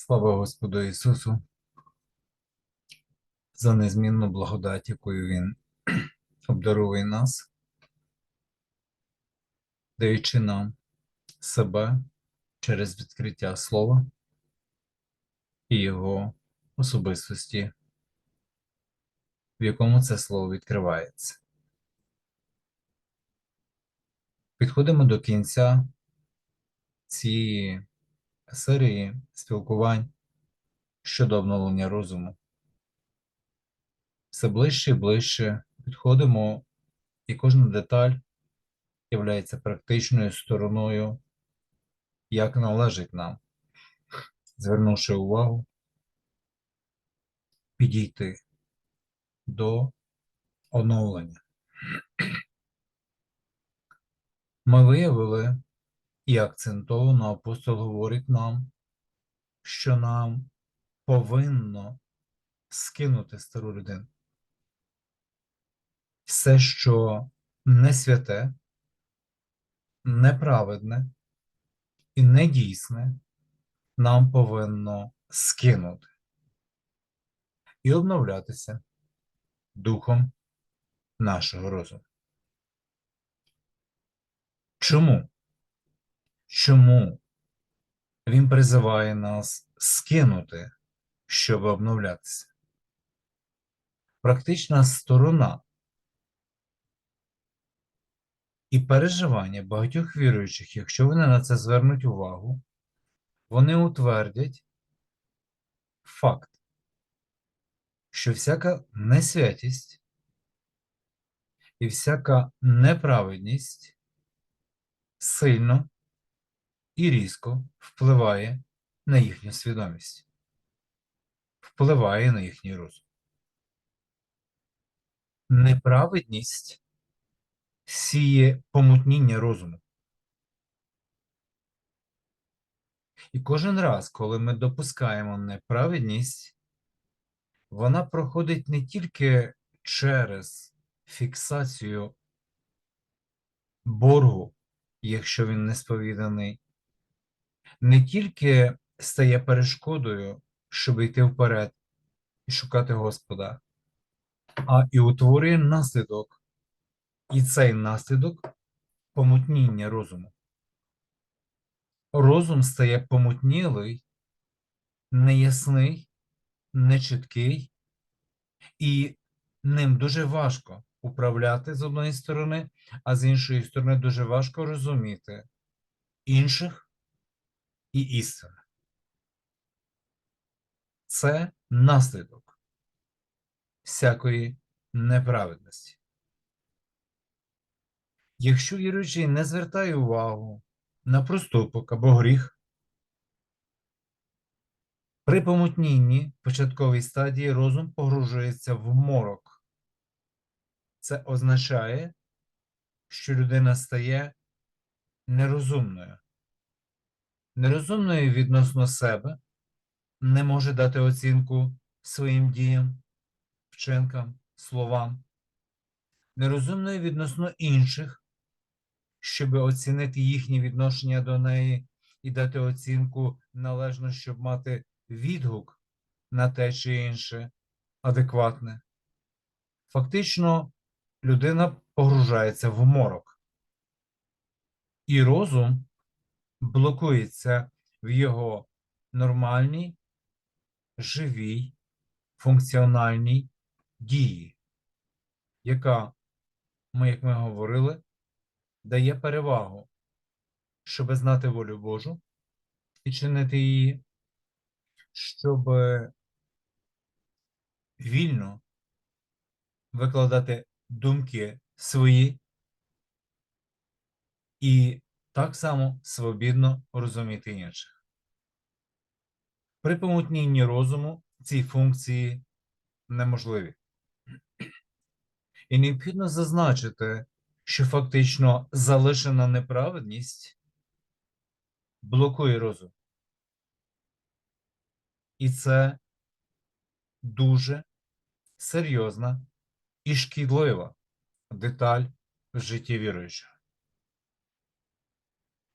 Слава Господу Ісусу за незмінну благодать, якою Він обдарує нас, даючи нам себе через відкриття Слова і Його особистості, в якому це слово відкривається. Підходимо до кінця цієї серії спілкувань щодо обновлення розуму. Все ближче і ближче підходимо, і кожна деталь є практичною стороною, як належить нам, звернувши увагу, підійти до оновлення. Ми виявили, і акцентовано апостол говорить нам, що нам повинно скинути стару людину. Все, що не святе, неправедне і недійсне, нам повинно скинути і обновлятися духом нашого розуму. Чому? Чому він призиває нас скинути, щоб обновлятися? Практична сторона і переживання багатьох віруючих, якщо вони на це звернуть увагу, вони утвердять факт, що всяка несвятість і всяка неправедність сильно і різко впливає на їхню свідомість, впливає на їхній розум. Неправедність сіє помутніння розуму. І кожен раз, коли ми допускаємо неправедність, вона проходить не тільки через фіксацію боргу, якщо він не сповіданий, не тільки стає перешкодою, щоб йти вперед і шукати Господа, а і утворює наслідок. І цей наслідок помутніння розуму. Розум стає помутнілий, неясний, нечіткий, і ним дуже важко управляти з одної сторони, а з іншої сторони дуже важко розуміти інших і істину. Це наслідок всякої неправедності. Якщо віруючий не звертає увагу на проступок або гріх, при помутнінні початковій стадії розум погружується в морок. Це означає, що людина стає нерозумною. Нерозумною відносно себе, не може дати оцінку своїм діям, вчинкам, словам, нерозумною відносно інших, щоб оцінити їхнє відношення до неї і дати оцінку належно, щоб мати відгук на те чи інше адекватне. Фактично, людина погружається в морок, і розум блокується в його нормальній, живій, функціональній дії, яка, ми, як ми говорили, дає перевагу, щоб знати волю Божу і чинити її, щоб вільно викладати думки свої і так само свобідно розуміти інших. При помутнінні розуму ці функції неможливі. І необхідно зазначити, що фактично залишена неправедність блокує розум. І це дуже серйозна і шкідлива деталь в житті віруючого.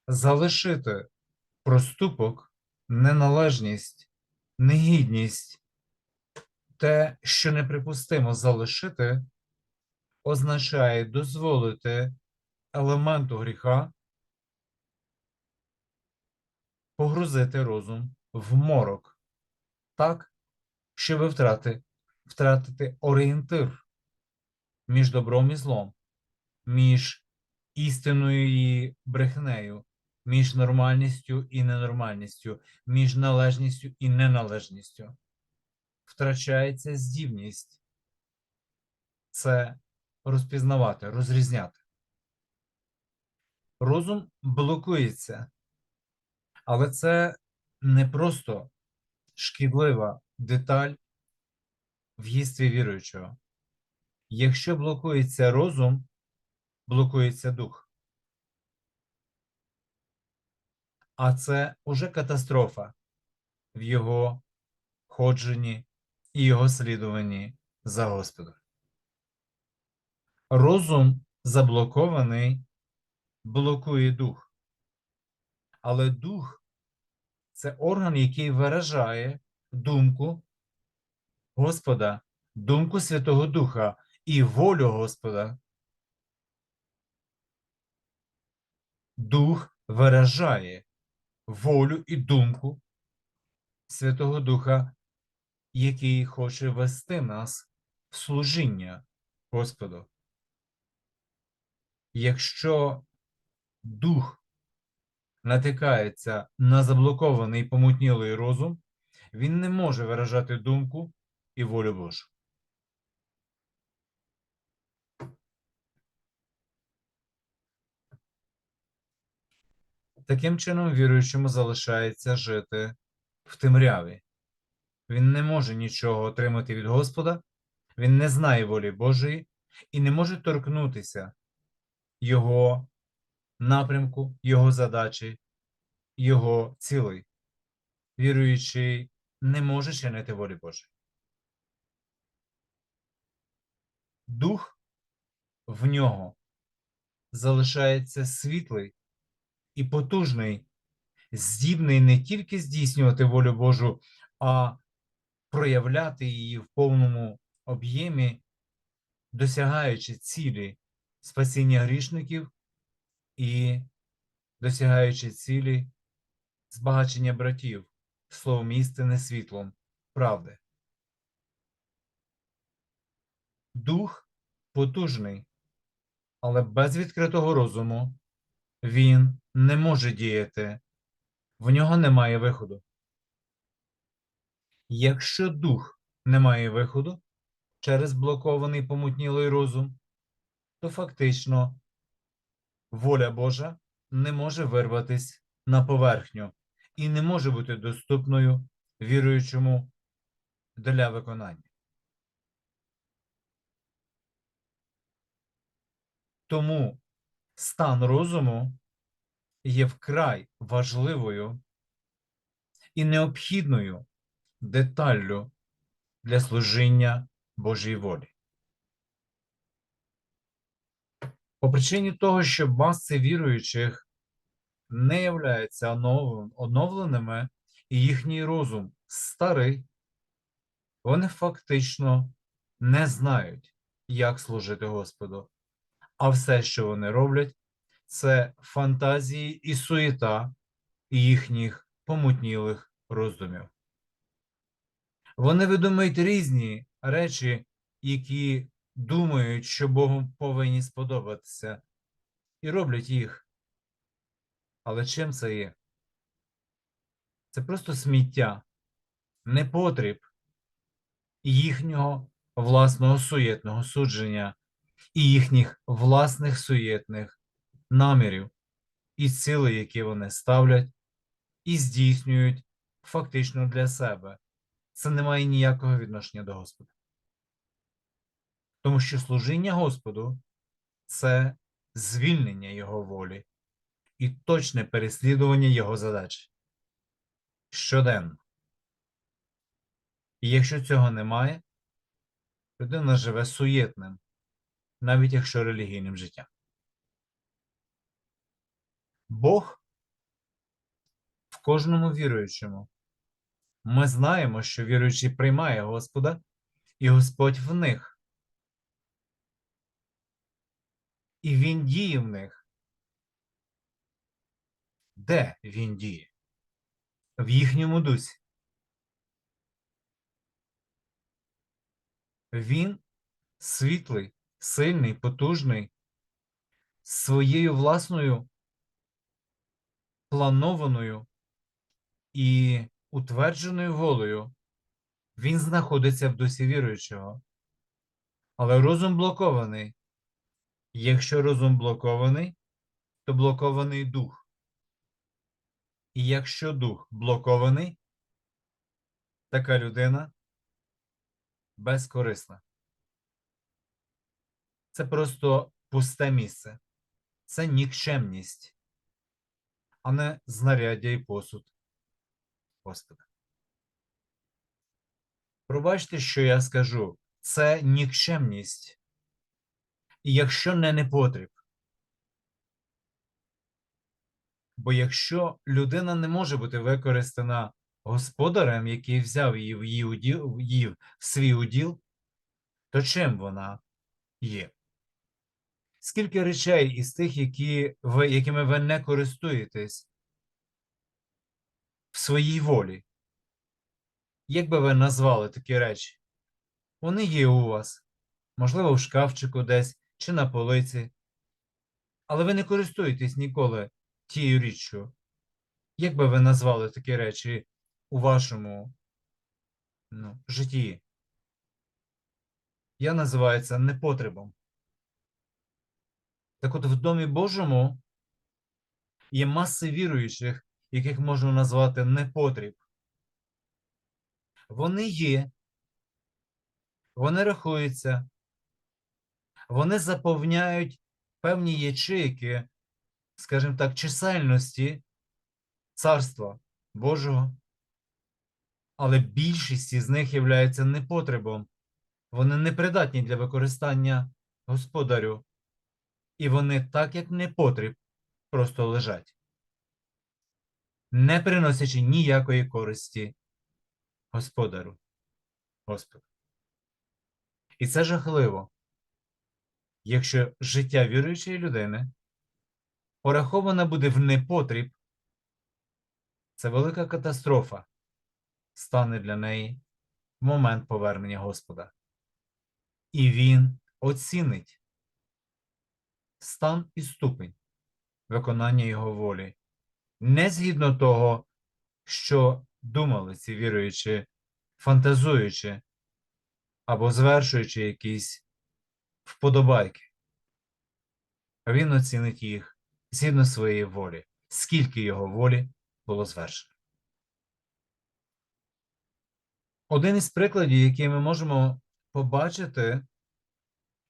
Залишити проступок, неналежність негідність, те, що неприпустимо залишити, означає дозволити елементу гріха погрузити розум в морок, так, щоб втрати, втратити орієнтир між добром і злом, між істиною і брехнею, між нормальністю і ненормальністю, між належністю і неналежністю. Втрачається здібність це розпізнавати, розрізняти. Розум блокується, але це не просто шкідлива деталь в їстві віруючого. Якщо блокується розум, блокується дух. А це уже катастрофа в його ходженні і його слідуванні за Господом. Розум заблокований, блокує дух. Але дух це орган, який виражає думку Господа, думку Святого Духа і волю Господа. Дух виражає волю і думку Святого Духа, який хоче вести нас в служіння Господу. Якщо дух натикається на заблокований помутнілий розум, він не може виражати думку і волю Божу. Таким чином, віруючому залишається жити в темряві. Він не може нічого отримати від Господа, він не знає волі Божої і не може торкнутися Його напрямку, Його задачі, Його цілей. Віруючий не може чинити волі Божої. Дух в нього залишається світлий і потужний, здібний не тільки здійснювати волю Божу, а проявляти її в повному об'ємі, досягаючи цілі спасіння грішників і досягаючи цілі збагачення братів словом істини світлом правди. Дух потужний, але без відкритого розуму він не може діяти, в нього немає виходу. Якщо дух не має виходу через блокований помутнілий розум, то фактично воля Божа не може вирватись на поверхню і не може бути доступною віруючому для виконання. Тому стан розуму є вкрай важливою і необхідною деталлю для служіння Божій волі. По причині того, що маси віруючих не являються оновленими, і їхній розум старий, вони фактично не знають, як служити Господу. А все, що вони роблять, це фантазії і суєта їхніх помутнілих роздумів. Вони видумують різні речі, які думають, що Богу повинні сподобатися, і роблять їх. Але чим це є? Це просто сміття, непотріб їхнього власного суєтного судження і їхніх власних суєтних намірів і сили, які вони ставлять і здійснюють фактично для себе. Це не має ніякого відношення до Господа. Тому що служіння Господу це звільнення Його волі і точне переслідування Його задач щоденно. І якщо цього немає, людина живе суєтним, навіть якщо релігійним життям. Бог в кожному віруючому ми знаємо, що віруючий приймає Господа, і Господь в них. І Він діє в них. Де він діє? В їхньому дусі. Він світлий, сильний, потужний, своєю власною планованою і утвердженою волею він знаходиться в дусі віруючого. Але розум блокований. Якщо розум блокований, то блокований дух. І якщо дух блокований, така людина безкорисна. Це просто пусте місце. Це нікчемність, а не знаряддя і посуд Господа. Пробачте, що я скажу, це нікчемність. І якщо не непотріб. Бо якщо людина не може бути використана господарем, який взяв її в, її уділ, її в свій уділ, то чим вона є? Скільки речей із тих, які ви, якими ви не користуєтесь в своїй волі? Як би ви назвали такі речі? Вони є у вас, можливо, в шкафчику десь чи на полиці, але ви не користуєтесь ніколи тією річчю. Як би ви назвали такі речі у вашому ну, житті? Я називаю це непотребом. Так от в Домі Божому є маси віруючих, яких можна назвати непотріб. Вони є, вони рахуються, вони заповняють певні ячейки, скажімо так, чисельності Царства Божого, але більшість із них є непотребом. Вони непридатні для використання господарю, і вони так, як непотріб, просто лежать, не приносячи ніякої користі господарю. Господу. І це жахливо, якщо життя віруючої людини пораховане буде в непотріб, це велика катастрофа стане для неї в момент повернення Господа. І Він оцінить стан і ступень виконання Його волі, не згідно того, що думали ці віруючі, фантазуючи або звершуючи якісь вподобайки. Він оцінить їх згідно своєї волі, скільки його волі було звершено. Один із прикладів, який ми можемо побачити,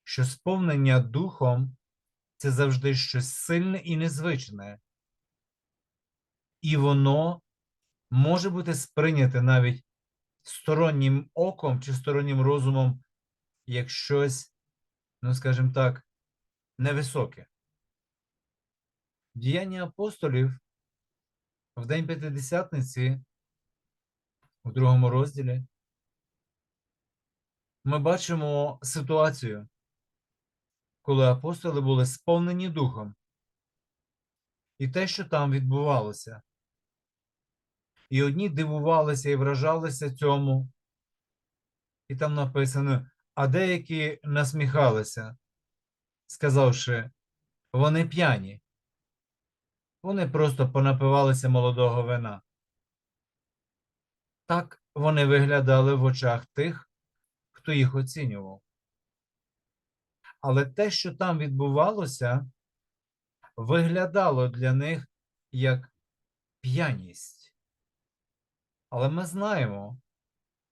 що сповнення духом це завжди щось сильне і незвичне, і воно може бути сприйняте навіть стороннім оком чи стороннім розумом як щось, ну, скажімо так, невисоке. Діяння апостолів в День П'ятидесятниці, у другому розділі, ми бачимо ситуацію, коли апостоли були сповнені духом, і те, що там відбувалося. І одні дивувалися і вражалися цьому, і там написано, а деякі насміхалися, сказавши, вони п'яні. Вони просто понапивалися молодого вина. Так вони виглядали в очах тих, хто їх оцінював. Але те, що там відбувалося, виглядало для них як п'яність. Але ми знаємо,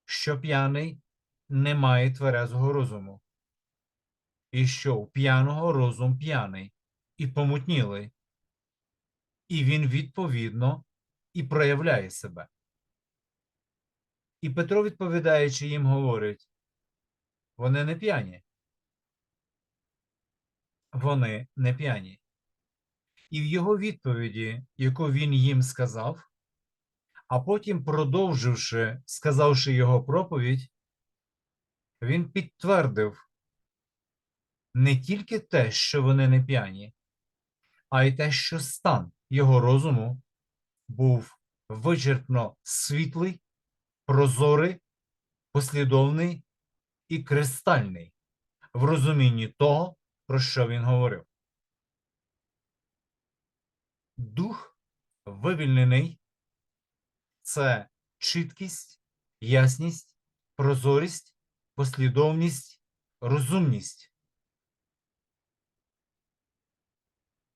що п'яний не має тверезого розуму, і що у п'яного розум п'яний і помутнілий, і він відповідно і проявляє себе. І Петро, відповідаючи їм, говорить: вони не п'яні. Вони не п'яні. І в його відповіді, яку він їм сказав, А потім, продовживши, сказавши його проповідь, він підтвердив не тільки те, що вони не п'яні, а й те, що стан його розуму був вичерпно світлий, прозорий, послідовний і кристальний в розумінні того, про що він говорив. Дух вивільнений це чіткість, ясність, прозорість, послідовність, розумність.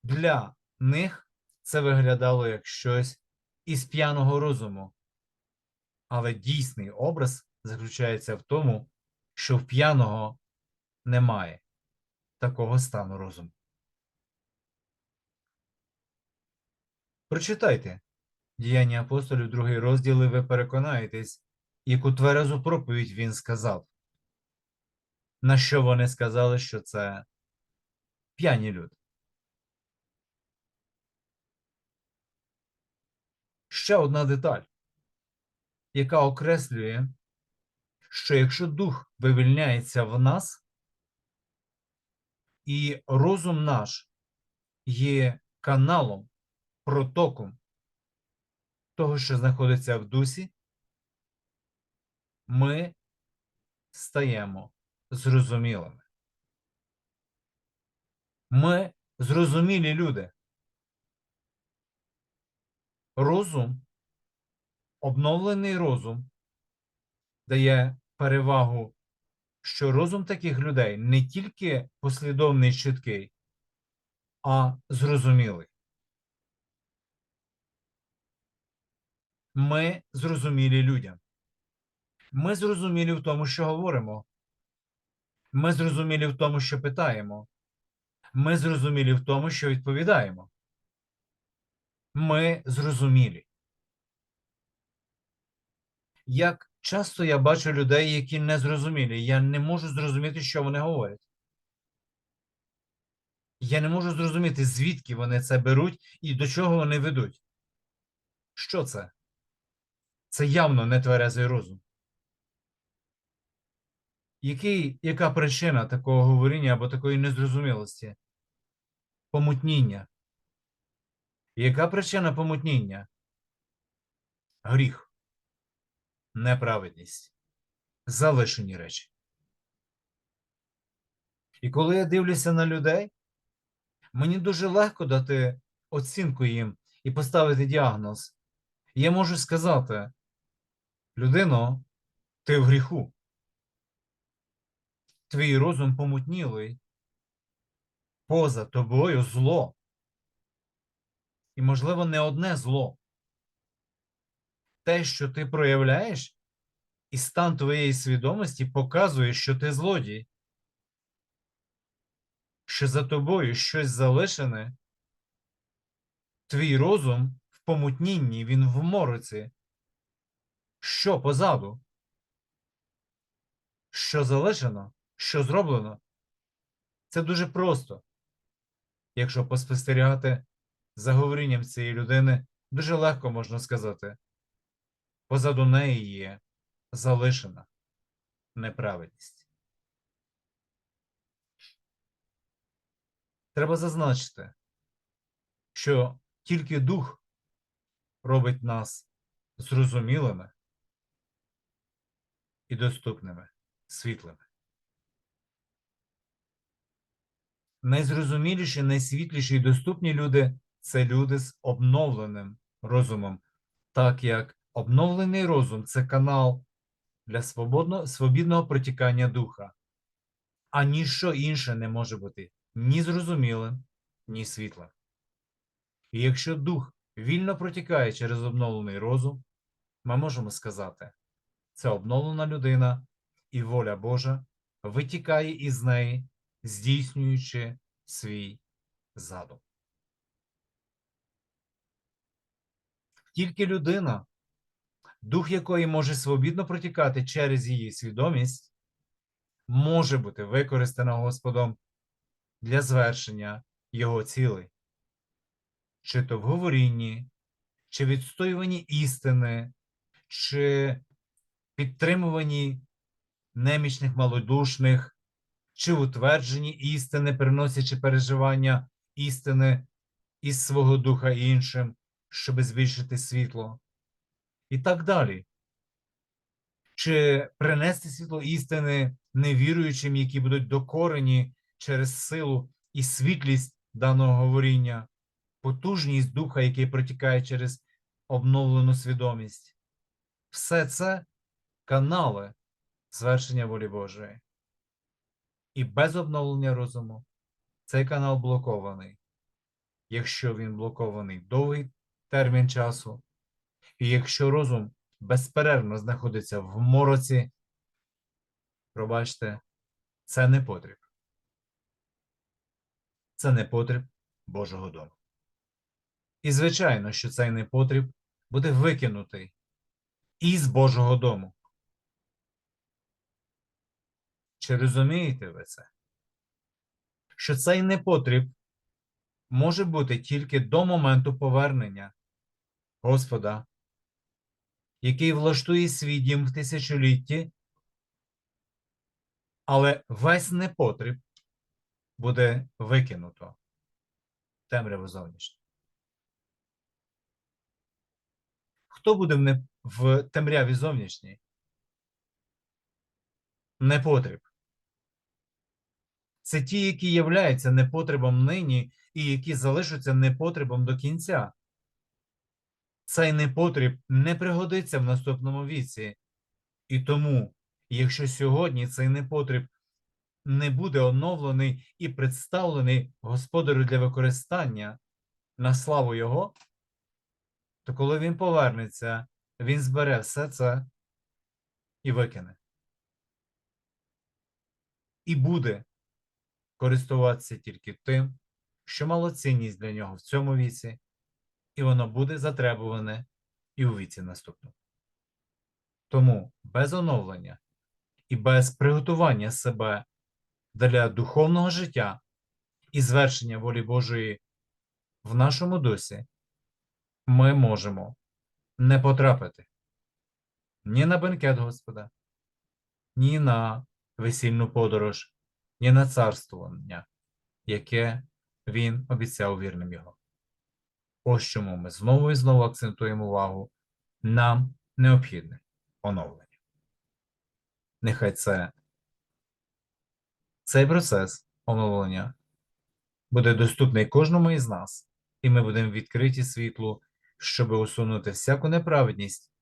Для них це виглядало як щось із п'яного розуму. Але дійсний образ заключається в тому, що в п'яного немає такого стану розуму. Прочитайте діяння апостолів, другий розділ, і ви переконаєтесь, яку тверезу проповідь він сказав. На що вони сказали, що це п'яні люди. Ще одна деталь, яка окреслює, що якщо дух вивільняється в нас, і розум наш є каналом, протоком того, що знаходиться в дусі, ми стаємо зрозумілими. Ми зрозумілі люди. Розум, обновлений розум дає перевагу, що розум таких людей не тільки послідовний чіткий, а зрозумілий. Ми зрозумілі людям. Ми зрозумілі в тому, що говоримо. Ми зрозумілі в тому, що питаємо. Ми зрозумілі в тому, що відповідаємо. Ми зрозумілі. Як часто я бачу людей, які не зрозумілі, я не можу зрозуміти, що вони говорять. Я не можу зрозуміти, звідки вони це беруть і до чого вони ведуть. Що це? Це явно не тверезий розум. Який, яка причина такого говоріння або такої незрозумілості? Помутніння. Яка причина помутніння? Гріх, неправедність, залишені речі. І коли я дивлюся на людей, мені дуже легко дати оцінку їм і поставити діагноз. Я можу сказати, людино, ти в гріху. Твій розум помутнілий, поза тобою зло. І, можливо, не одне зло. Те, що ти проявляєш, і стан твоєї свідомості показує, що ти злодій, що за тобою щось залишене, твій розум в помутнінні, він в мороці. Що позаду? Що залишено? Що зроблено? Це дуже просто. Якщо поспостерігати за говорінням цієї людини, дуже легко можна сказати. Позаду неї є залишена неправедність. Треба зазначити, що тільки дух робить нас зрозумілими і доступними, світлими. Найзрозуміліші, найсвітліші і доступні люди це люди з обновленим розумом, так як обновлений розум це канал для свободно, свобідного протікання духа, а ніщо інше не може бути ні зрозумілим, ні світлим. І якщо дух вільно протікає через обновлений розум, ми можемо сказати, це обновлена людина, і воля Божа витікає із неї, здійснюючи свій задум. Тільки людина, дух якої може свобідно протікати через її свідомість, може бути використана Господом для звершення його цілей, чи то в говорінні, чи відстоюванні істини, чи підтримуванні немічних малодушних, чи утвердженні істини, приносячи переживання істини із свого духа іншим, щоб збільшити світло, і так далі. Чи принести світло істини невіруючим, які будуть докорені через силу і світлість даного говоріння, потужність духа, який протікає через обновлену свідомість. Все це канали звершення волі Божої. І без обновлення розуму цей канал блокований. Якщо він блокований довгий термін часу, і якщо розум безперервно знаходиться в мороці, пробачте, це не потріб. Це не потріб Божого дому. І звичайно, що цей непотріб буде викинутий із Божого дому. Чи розумієте ви це? Що цей непотріб може бути тільки до моменту повернення Господа, який влаштує свій дім в тисячолітті, але весь непотріб буде викинуто в темряву зовнішню. Хто буде в темряві зовнішній? Непотріб. Це ті, які являються непотребом нині і які залишаться непотребом до кінця. Цей непотріб не пригодиться в наступному віці. І тому, якщо сьогодні цей непотріб не буде оновлений і представлений господарю для використання на славу Його, то коли він повернеться, він збере все це і викине. І буде користуватися тільки тим, що мало цінність для нього в цьому віці, і воно буде затребуване і у віці наступному. Тому без оновлення і без приготування себе для духовного життя і звершення волі Божої в нашому дусі, ми можемо не потрапити ні на бенкет Господа, ні на весільну подорож, ні на царствування, яке він обіцяв вірним його. Ось чому ми знову і знову акцентуємо увагу. Нам необхідне оновлення. Нехай це цей процес оновлення буде доступний кожному із нас, і ми будемо відкриті світлу, щоб усунути всяку неправедність,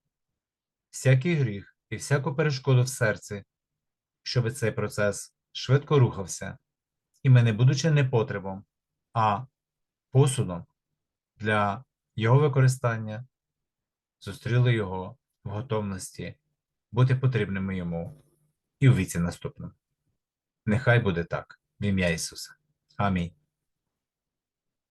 всякий гріх і всяку перешкоду в серці, щоб цей процес швидко рухався, і ми, не будучи непотребом, а посудом для його використання, зустріли його в готовності бути потрібними йому і у віці наступному. Нехай буде так, в ім'я Ісуса. Амінь.